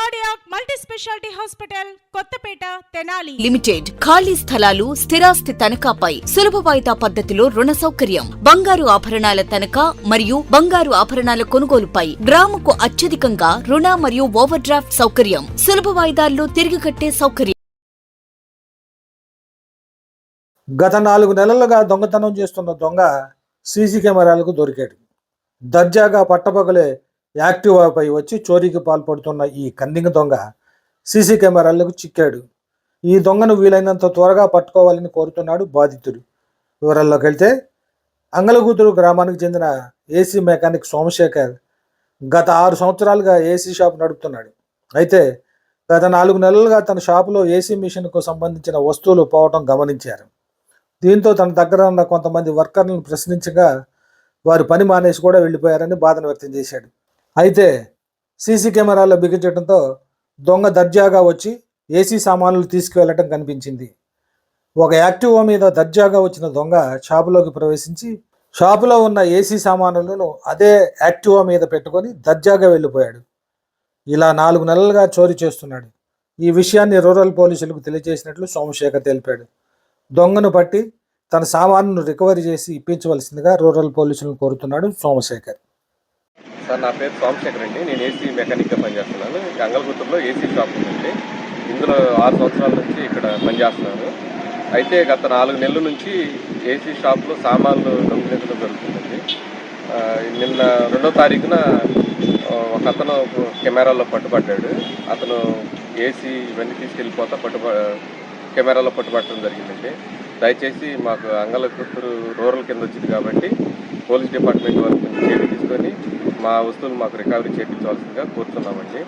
Cardiac multi specialty hospital Kothapeta Tenali. Limited ఖాళీ స్థలాలు స్థిరాస్తి తనఖాపై సులభ వాయిదా పద్ధతిలో రుణ సౌకర్యం. బంగారు ఆభరణాల తనఖా మరియు బంగారు ఆభరణాల కొనుగోలుపై గ్రాముకు అత్యధికంగా రుణ మరియు ఓవర్ డ్రాఫ్ట్ సౌకర్యం. సులభ వాయిదాల్లో తిరిగి కట్టే సౌకర్యం. గత నాలుగు నెలలుగా దొంగతనం చేస్తున్న దొంగ సీసీ కెమెరాలకు దొరికాడు. దర్జాగా పట్టపగలే యాక్టివాపై వచ్చి చోరీకి పాల్పడుతున్న ఈ కందింగ దొంగ సీసీ కెమెరాలకు చిక్కాడు. ఈ దొంగను వీలైనంత త్వరగా పట్టుకోవాలని కోరుతున్నాడు బాధితుడు. వివరాల్లోకి వెళ్తే అంగలగూతురు గ్రామానికి చెందిన ఏసీ మెకానిక్ సోమశేఖర్ గత ఆరు సంవత్సరాలుగా ఏసీ షాప్ నడుపుతున్నాడు. అయితే గత నాలుగు నెలలుగా తన షాపులో ఏసీ మిషన్కు సంబంధించిన వస్తువులు పోవటం గమనించారు. దీంతో తన దగ్గర ఉన్న కొంతమంది వర్కర్లను ప్రశ్నించగా వారు పని మానేసి కూడా వెళ్ళిపోయారని బాధను వ్యక్తం చేశాడు. అయితే సీసీ కెమెరాలో బిగించడంతో దొంగ దర్జాగా వచ్చి ఏసీ సామాన్లు తీసుకువెళ్ళటం కనిపించింది. ఒక యాక్టివా మీద దర్జాగా వచ్చిన దొంగ షాపులోకి ప్రవేశించి షాపులో ఉన్న ఏసీ సామానులను అదే యాక్టివా మీద పెట్టుకొని దర్జాగా వెళ్ళిపోయాడు. ఇలా నాలుగు నెలలుగా చోరీ చేస్తున్నాడు. ఈ విషయాన్ని రూరల్ పోలీసులకు తెలియజేసినట్లు సోమశేఖర్ తెలిపాడు. దొంగను పట్టి తన సామానును రికవరీ చేసి ఇప్పించవలసిందిగా రూరల్ పోలీసులను కోరుతున్నాడు సోమశేఖర్. సార్ నా పేరు సోమశేఖర్ అండి. నేను ఏసీ మెకానిక్గా పనిచేస్తున్నాను. గంగలగుట్టలో ఏసీ షాప్ ఉందండి. ఇందులో ఆరు సంవత్సరాల నుంచి ఇక్కడ పనిచేస్తున్నాను అయితే గత నాలుగు నెలల నుంచి ఏసీ షాప్లో సామాన్లు దొంగలించడం జరుగుతుందండి. నిన్న రెండో తారీఖున ఒక అతను కెమెరాలో పట్టుబడ్డాడు. అతను ఏసీ ఇవన్నీ తీసుకెళ్ళిపోతా పట్టుబ కెమెరాలో పట్టుబట్టడం జరిగిందండి. దయచేసి మాకు అంగలగుట్టూరు రూరల్ కింద వచ్చింది కాబట్టి పోలీస్ డిపార్ట్మెంట్ వరకు తీసుకొని మా వస్తువులు మాకు రికవరీ చేయించాల్సిందిగా కోరుతున్నామండి.